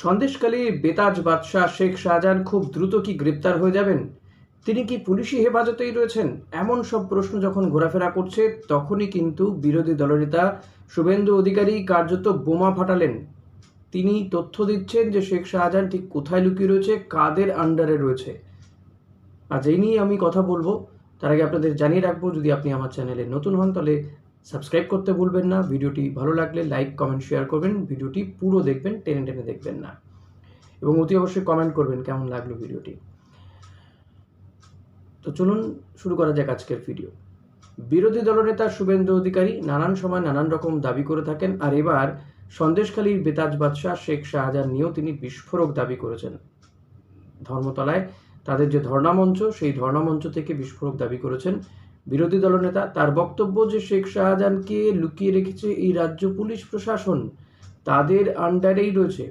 সন্দেশকালী বেতাজ বাদশাহ শেখ শাহজাহান খুব দ্রুত কি গ্রেপ্তার হয়ে যাবেন? তিনি কি পুলিশি হেফাজতেই রয়েছেন? এমন সব প্রশ্ন যখন ঘোরাফেরা করছে, তখনই কিন্তু বিরোধী দলনেতা শুভেন্দু অধিকারী কার্যত বোমা ফাটালেন। তিনি তথ্য দিচ্ছেন যে শেখ শাহজাহান ঠিক কোথায় লুকিয়ে রয়েছে, কাদের আন্ডারে রয়েছে। আজ এই নিয়ে আমি কথা বলব। তার আগে আপনাদের জানিয়ে রাখব, যদি আপনি আমার চ্যানেলে নতুন হন, তাহলে সাবস্ক্রাইব করতে ভুলবেন না। ভিডিওটি ভালো লাগলে লাইক, কমেন্ট, শেয়ার করবেন। ভিডিওটি পুরো দেখবেন, টেনে টেনে দেখবেন না। এবং অতি অবশ্যই কমেন্ট করবেন কেমন লাগল ভিডিওটি। তো চলুন শুরু করা যাক আজকের ভিডিও। বিরোধী দলনেতা শুভেন্দু অধিকারী নানান সময় নানান রকম দাবি করে থাকেন আর এবার সন্দেশখালীর বেতাজ বাদশাহ শেখ শাহজাহান নিয়েও তিনি বিস্ফোরক দাবি করেছেন। ধর্মতলায় তাদের যে ধর্ণামঞ্চ সেই ধর্ণামঞ্চ থেকে বিস্ফোরক দাবি করেছেন বিরোধী দলনেতা তার বক্তব্য যে শেখ শাহজাহানকে লুকিয়ে রেখেছে এই রাজ্য পুলিশ প্রশাসন, তাদের আন্ডারেই রয়েছে।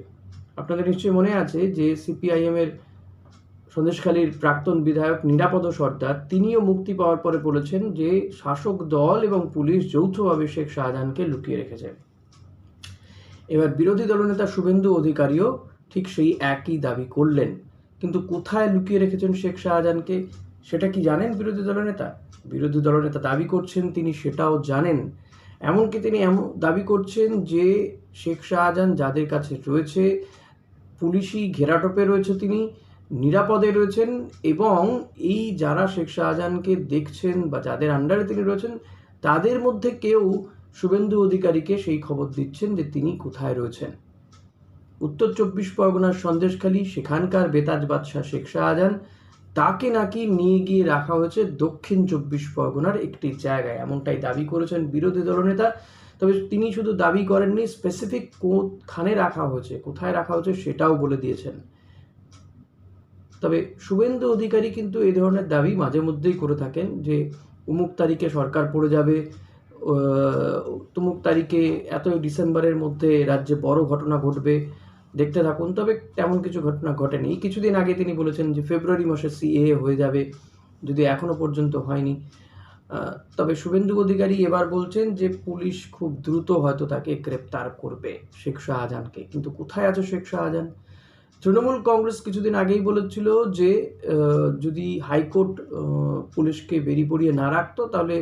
আপনাদের নিশ্চয়ই মনে আছে যে সিপিআইএম এর সন্দেশখালীর প্রাক্তন বিধায়ক নিরাপদ সর্দার, তিনিও মুক্তি পাওয়ার পরে বলেছেন যে শাসক দল এবং পুলিশ যৌথভাবে শেখ শাহজাহানকে লুকিয়ে রেখেছে। এবার বিরোধী দলনেতা শুভেন্দু অধিকারীও ঠিক সেই একই দাবি করলেন। কিন্তু কোথায় লুকিয়ে রেখেছেন শেখ শাহজাহানকে? সেটা কি জানেন বিরোধী দলনেতা বিরোধী দলনেতা দাবি করছেন তিনি সেটাও জানেন। এমনকি তিনি এমন দাবি করছেন যে শেখ শাহজাহান যাদের কাছে রয়েছে, পুলিশি ঘেরাটোপে রয়েছে তিনি, নিরাপদে রয়েছেন এবং এই যারা শেখ শাহজাহানকে দেখছেন বা যাদের আন্ডারে তিনি রয়েছেন, তাদের মধ্যে কেউ শুভেন্দু অধিকারীকে সেই খবর দিচ্ছেন যে তিনি কোথায় রয়েছেন। উত্তর চব্বিশ পরগনার সন্দেশখালী, সেখানকার বেতাজ বাদশাহ শেখ শাহজাহান তাকে নাকি নিয়ে গিয়ে রাখা হয়েছে দক্ষিণ চব্বিশ পরগনার একটি জায়গায়। এমনটাই দাবি করেছেন বিরোধী দলনেতা। তবে তিনি শুধু দাবি করেননি স্পেসিফিক কোথানে রাখা হয়েছে, কোথায় রাখা হয়েছে সেটাও বলে দিয়েছেন। তবে শুভেন্দু অধিকারী কিন্তু এই ধরনের দাবি মাঝে মধ্যেই করে থাকেন যে, অমুক তারিখে সরকার পড়ে যাবে তমুক তারিখে এতই ডিসেম্বরের মধ্যে রাজ্যে বড় ঘটনা ঘটবে দেখতে থাকুন। তবে তেমন কিছু ঘটনা ঘটেনি। কিছুদিন আগে তিনি বলেছেন যে, ফেব্রুয়ারি মাসে সিএ হয়ে যাবে, যদি এখনও পর্যন্ত হয়নি। তবে শুভেন্দু অধিকারী এবার বলছেন যে, পুলিশ খুব দ্রুত হয়তো তাকে গ্রেপ্তার করবে শেখ শাহজাহানকে। কিন্তু কোথায় আছে শেখ শাহজাহান? তৃণমূল কংগ্রেস কিছুদিন আগেই বলেছিল যে যদি হাইকোর্ট পুলিশকে বেরিয়ে পড়িয়ে না রাখতো, তাহলে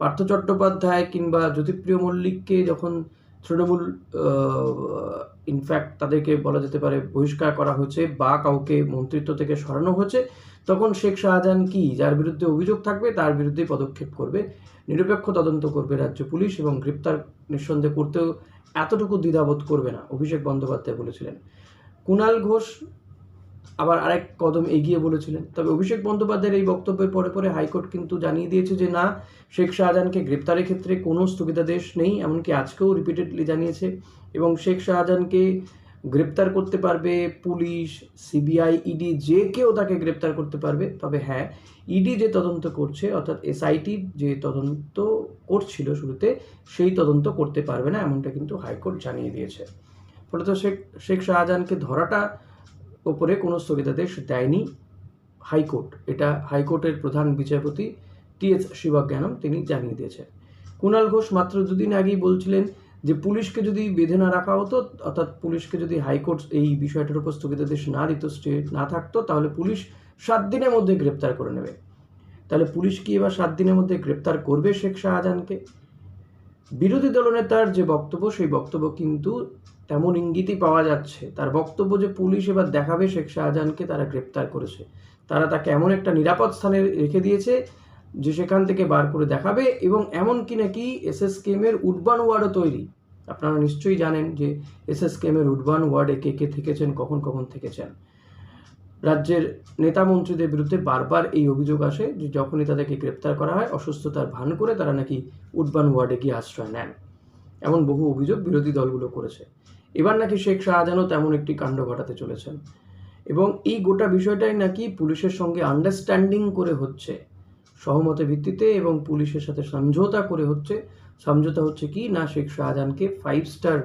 পার্থ চট্টোপাধ্যায় কিংবা জ্যোতিপ্রিয় মল্লিককে যখন তৃণমূল ইনফ্যাক্ট তাদেরকে বলা যেতে পারে বহিষ্কার করা হয়েছে বা কাউকে মন্ত্রিত্ব থেকে সরানো হয়েছে। তখন শেখ শাহজাহান কি? যার বিরুদ্ধে অভিযোগ থাকবে, তার বিরুদ্ধে পদক্ষেপ করবে। নিরপেক্ষ তদন্ত করবে রাজ্য পুলিশ এবং গ্রেপ্তার নিঃসন্দেহ করতেও এতটুকু দ্বিধাবোধ করবে না, অভিষেক বন্দ্যোপাধ্যায় বলেছিলেন। কুণাল ঘোষ আবার আরেক কদম এগিয়ে বলেছিলেন। তবে অভিষেক বন্দ্যোপাধ্যায়ের এই বক্তব্যের পরে পরে হাইকোর্ট কিন্তু জানিয়ে দিয়েছে যে, না, শেখ শাহজাহানকে গ্রেপ্তারের ক্ষেত্রে কোনো স্থগিতাদেশ নেই, এমনকি আজকেও রিপিটেডলি জানিয়েছে এবং শেখ শাহজাহানকে গ্রেপ্তার করতে পারবে পুলিশ, সিবিআই ইডি যে কেউ তাকে গ্রেপ্তার করতে পারবে। তবে হ্যাঁ ইডি যে তদন্ত করছে, অর্থাৎ এসআইটি যে তদন্ত করছিল শুরুতে, সেই তদন্ত করতে পারবে না, এমনটা কিন্তু হাইকোর্ট জানিয়ে দিয়েছে। ফলত শেখ শেখ শাহজাহানকে ধরাটা ওপরে কোনো স্থগিতাদেশ দেয়নি হাইকোর্ট। এটা হাইকোর্টের প্রধান বিচারপতি টি এস শিবজ্ঞানম তিনি জানিয়ে দিয়েছেন। কুণাল ঘোষ মাত্র দুদিন আগেই বলছিলেন যে পুলিশকে যদি বেঁধে না রাখা হতো, অর্থাৎ পুলিশকে যদি হাইকোর্ট এই বিষয়টার উপর স্থগিতাদেশ না দিত, স্টে না থাকতো, তাহলে পুলিশ সাত দিনের মধ্যে গ্রেপ্তার করে নেবে। তাহলে পুলিশ কি এবার সাত দিনের মধ্যে গ্রেপ্তার করবে শেখ শাহজাহানকে? বিরোধী দলনেতার যে বক্তব্য, সেই বক্তব্য কিন্তু তেমন ইঙ্গিতই পাওয়া যাচ্ছে। তার বক্তব্য যে পুলিশ এবার দেখাবে শেখ শাহজাহানকে তারা গ্রেপ্তার করেছে। তারা তাকে এমন একটা নিরাপদ স্থানে রেখে দিয়েছে যে সেখান থেকে বার করে দেখাবে এবং এমন কি নাকি এসএসকেএমের উডবান ওয়ার্ডও তৈরি। আপনারা নিশ্চয়ই জানেন যে এসএসকেএমের উডবান ওয়ার্ডে কে কে থেকেছেন, কখন কখন থেকেছেন। রাজ্যের নেতা মন্ত্রীদের বিরুদ্ধে বারবার এই অভিযোগ আসে যে যখনই তাদেরকে গ্রেপ্তার করা হয়, অসুস্থতার ভান করে তারা নাকি উডবান ওয়ার্ডে গিয়ে আশ্রয় নেন। এমন বহু অভিযোগ বিরোধী দলগুলো করেছে। এবার নাকি শেখ শাহজাহানও তেমন একটি কাণ্ড ঘটাতে চলেছেন। এবং এই গোটা বিষয়টাই নাকি পুলিশের সঙ্গে আন্ডারস্ট্যান্ডিং করে হচ্ছে। সহমতের ভিত্তিতে এবং পুলিশের সাথে সমঝোতা করে হচ্ছে। সমঝোতা হচ্ছে কি, না শেখ শাহজাহানকে ফাইভ স্টার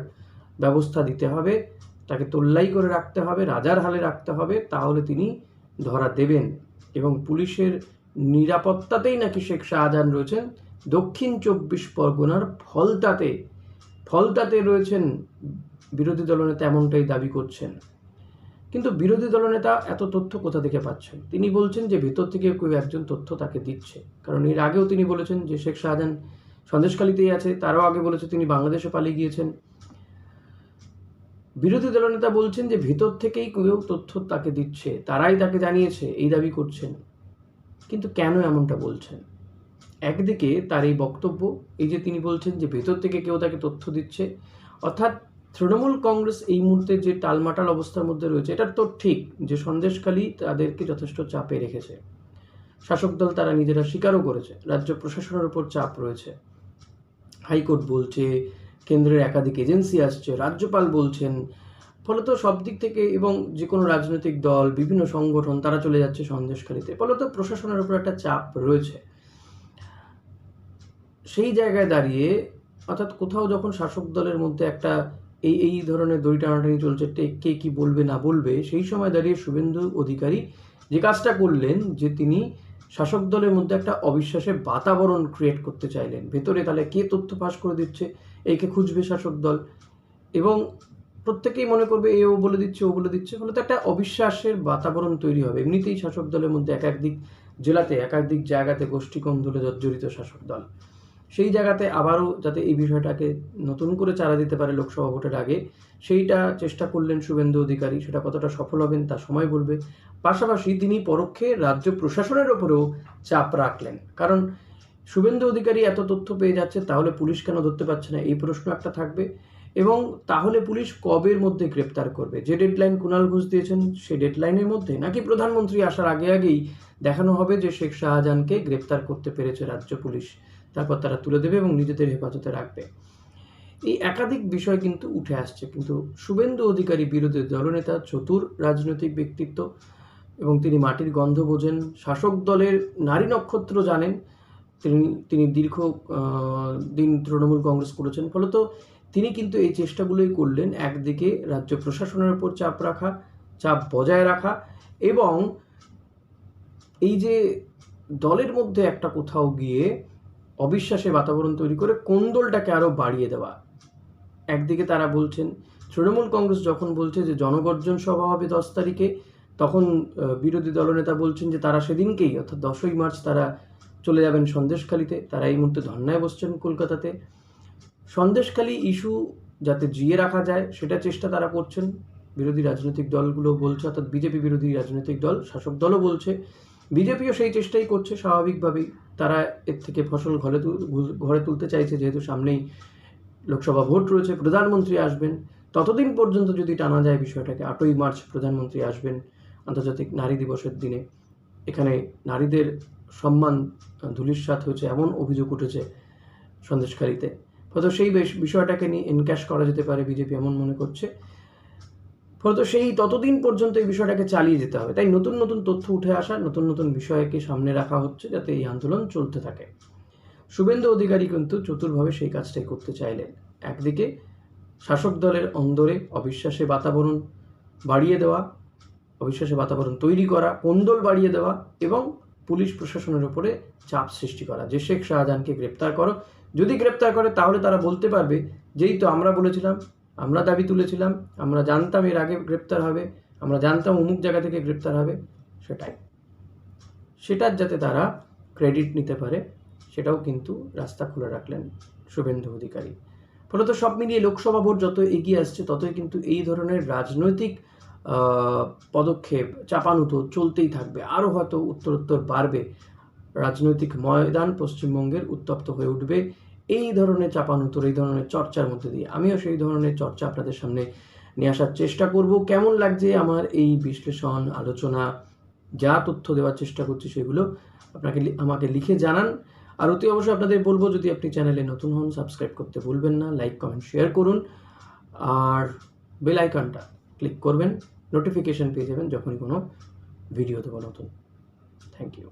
ব্যবস্থা দিতে হবে তাকে তোল্লাই করে রাখতে হবে, রাজার হালে রাখতে হবে, তাহলে তিনি ধরা দেবেন। এবং পুলিশের নিরাপত্তাতেই নাকি শেখ শাহজাহান রয়েছেন। দক্ষিণ চব্বিশ পরগনার ফলতাতে ফলতাতে রয়েছেন, বিরোধী দলনেতা এমনটাই দাবি করছেন। কিন্তু বিরোধী দলনেতা এত তথ্য কোথা থেকে পাচ্ছেন? তিনি বলছেন যে ভেতর থেকে কেউ একজন তথ্য তাকে দিচ্ছে। কারণ এর আগেও তিনি বলেছেন যে শেখ শাহজাহান সন্দেশখালিতেই আছে, তারও আগে বলেছে তিনি বাংলাদেশে পালিয়ে গিয়েছেন। বিরোধী দলনেতা বলছেন যে ভিতর থেকেই কেউ তথ্য তাকে দিচ্ছে, তারাই তাকে জানিয়েছে, এই দাবি করছেন। কিন্তু কেন এমনটা বলছেন? একদিকে তার এই বক্তব্য, এই যে তিনি বলছেন যে ভেতর থেকে কেউ তাকে তথ্য দিচ্ছে, অর্থাৎ তৃণমূল কংগ্রেস এই মুহূর্তে যে টালমাটাল অবস্থার মধ্যে রয়েছে এটা তো ঠিক যে সন্দেশখালী তাদেরকে যথেষ্ট চাপে রেখেছে। শাসক দল তারা নিজেরা স্বীকারও করেছে, রাজ্য প্রশাসনের উপর চাপ রয়েছে। হাইকোর্ট বলছে কেন্দ্রের একাধিক এজেন্সি আসছে, রাজ্যপাল বলছেন, ফলত সব দিক থেকে এবং যে কোনো রাজনৈতিক দল, বিভিন্ন সংগঠন, তারা চলে যাচ্ছে সন্দেশকারীতে ফলত প্রশাসনের উপর একটা চাপ রয়েছে। সেই জায়গায় দাঁড়িয়ে, অর্থাৎ কোথাও যখন শাসক দলের মধ্যে একটা এই এই ধরনের দড়ি টানাটানি চলছে, কে, কি বলবে, না বলবে, সেই সময় দাঁড়িয়ে শুভেন্দু অধিকারী যে কাজটা করলেন, যে তিনি শাসক দলের মধ্যে একটা অবিশ্বাসের বাতাবরণ ক্রিয়েট করতে চাইলেন। ভেতরে তাহলে কে তথ্য পাস করে দিচ্ছে? একে খুঁজবে শাসক দল। এবং প্রত্যেকেই মনে করবে, এ ও বলে দিচ্ছে, ও বলে দিচ্ছে। ফলে তো একটা অবিশ্বাসের বাতাবরণ তৈরি হবে। এমনিতেই শাসক দলের মধ্যে একাধিক জেলাতে একাধিক জায়গাতে গোষ্ঠী কন্দলে জর্জরিত শাসক দল। সেই জায়গাতে আবারও যাতে এই বিষয়টাকে নতুন করে চারা দিতে পারে লোকসভা ভোটের আগে, সেইটা চেষ্টা করলেন শুভেন্দু অধিকারী। সেটা কতটা সফল হবেন তা সময় বলবে। পাশাপাশি তিনি পরোক্ষে রাজ্য প্রশাসনের ওপরেও চাপ রাখলেন। কারণ শুভেন্দু অধিকারী এত তথ্য পেয়ে যাচ্ছে, তাহলে পুলিশ কেন ধরতে পারছে না? এই প্রশ্ন একটা থাকবে। এবং তাহলে পুলিশ কবের মধ্যে গ্রেপ্তার করবে? যে ডেডলাইন কুণাল ঘোষ দিয়েছেন, সেই ডেডলাইনের মধ্যে? নাকি প্রধানমন্ত্রী আসার আগে আগেই দেখানো হবে যে শেখ শাহজাহানকে গ্রেপ্তার করতে পেরেছে রাজ্য পুলিশ? তারপর তারা তুলে দেবে এবং নিজেদের হেফাজতে রাখবে। এই একাধিক বিষয় কিন্তু উঠে আসছে। কিন্তু শুভেন্দু অধিকারী বিরোধী দলনেতা, চতুর রাজনৈতিক ব্যক্তিত্ব এবং তিনি মাটির গন্ধ বোঝেন। শাসক দলের নারী নক্ষত্র জানেন। তিনি তিনি দীর্ঘ দিন তৃণমূল কংগ্রেস করেছেন। ফলত তিনি কিন্তু এই চেষ্টাগুলোই করলেন একদিকে রাজ্য প্রশাসনের উপর চাপ রাখা, চাপ বজায় রাখা এবং এই যে দলের মধ্যে একটা কোথাও গিয়ে অবিশ্বাসে বাতাবরণ তৈরি করে কোন্দলটাকে আরও বাড়িয়ে দেওয়া। একদিকে তারা বলছেন, তৃণমূল কংগ্রেস যখন বলছে যে জনগর্জন সভা হবে দশ তারিখে, তখন বিরোধী দলনেতা বলছেন যে তারা সেদিনকেই, অর্থাৎ দশই মার্চ, তারা চলে যাবেন সন্দেশখালিতে। তারা এই মুহূর্তে ধর্নায় বসছেন কলকাতাতে। সন্দেশখালী ইস্যু যাতে জিয়ে রাখা যায়, সেটা চেষ্টা তারা করছেন। বিরোধী রাজনৈতিক দলগুলো বলছে, অর্থাৎ বিজেপি বিরোধী রাজনৈতিক দল, শাসক দলও বলছে। বিজেপিও সেই চেষ্টাই করছে, স্বাভাবিকভাবেই তারা এর থেকে ফসল ঘরে ঘরে তুলতে চাইছে। যেহেতু সামনেই লোকসভা ভোট রয়েছে, প্রধানমন্ত্রী আসবেন। ততদিন পর্যন্ত যদি টানা যায় বিষয়টাকে, আটই মার্চ প্রধানমন্ত্রী আসবেন আন্তর্জাতিক নারী দিবসের দিনে। এখানে নারীদের সম্মান ধুলিস্বাত হয়েছে, এমন অভিযোগ উঠেছে সন্দেশকারীতে। ফলত সেই বিষয়টাকে নিয়ে এনক্যাশ করা যেতে পারে বিজেপি, এমন মনে করছে। ফলত সেই ততদিন পর্যন্ত এই বিষয়টাকে চালিয়ে যেতে হবে। তাই নতুন নতুন তথ্য উঠে আসা, নতুন নতুন বিষয়কে সামনে রাখা হচ্ছে যাতে এই আন্দোলন চলতে থাকে। শুভেন্দু অধিকারী কিন্তু চতুরভাবে সেই কাজটাই করতে চাইলেন। একদিকে শাসক দলের অন্দরে অবিশ্বাসে বাতাবরণ বাড়িয়ে দেওয়া অবিশ্বাসে বাতাবরণ তৈরি করা, কোন্দল বাড়িয়ে দেওয়া এবং পুলিশ প্রশাসনের উপরে চাপ সৃষ্টি করা। যে শেখ শাহজাহানকে গ্রেপ্তার করো, যদি গ্রেপ্তার করে তাহলে তারা বলতে পারবে, যেই তো আমরা বলেছিলাম, আমরা দাবি তুলেছিলাম, আমরা জানতাম এর আগে গ্রেপ্তার হবে, আমরা জানতাম অমুক জায়গা থেকে গ্রেপ্তার হবে, সেটাই। সেটার যাতে তারা ক্রেডিট নিতে পারে, সেটাও কিন্তু রাস্তা খুলে রাখলেন শুভেন্দু অধিকারী। ফলত সব মিলিয়ে লোকসভা ভোট যত এগিয়ে আসছে, ততই কিন্তু এই ধরনের রাজনৈতিক পদক্ষেপ চাপানুতো চলতেই থাকবে। আরও হয়তো উত্তরোত্তর বাড়বে। রাজনৈতিক ময়দান পশ্চিমবঙ্গের উত্তপ্ত হয়ে উঠবে। এই ধরনের চাপানুতোর এই ধরনের চর্চার মধ্যে দিয়ে। আমিও সেই ধরনের চর্চা আপনাদের সামনে নিয়ে আসার চেষ্টা করব। কেমন লাগছে আমার এই বিশ্লেষণ, আলোচনা? যা তথ্য দেওয়ার চেষ্টা করছি সেগুলো আপনাকে আমাকে লিখে জানান। আর অতি অবশ্যই আপনাদের বলব, যদি আপনি চ্যানেলে নতুন হন, সাবস্ক্রাইব করতে ভুলবেন না, লাইক, কমেন্ট, শেয়ার করুন। আর বেল আইকনটা ক্লিক করবেন নোটিফিকেশন পেয়ে যাবেন যখনই কোনো ভিডিও দেবো নতুন। Thank you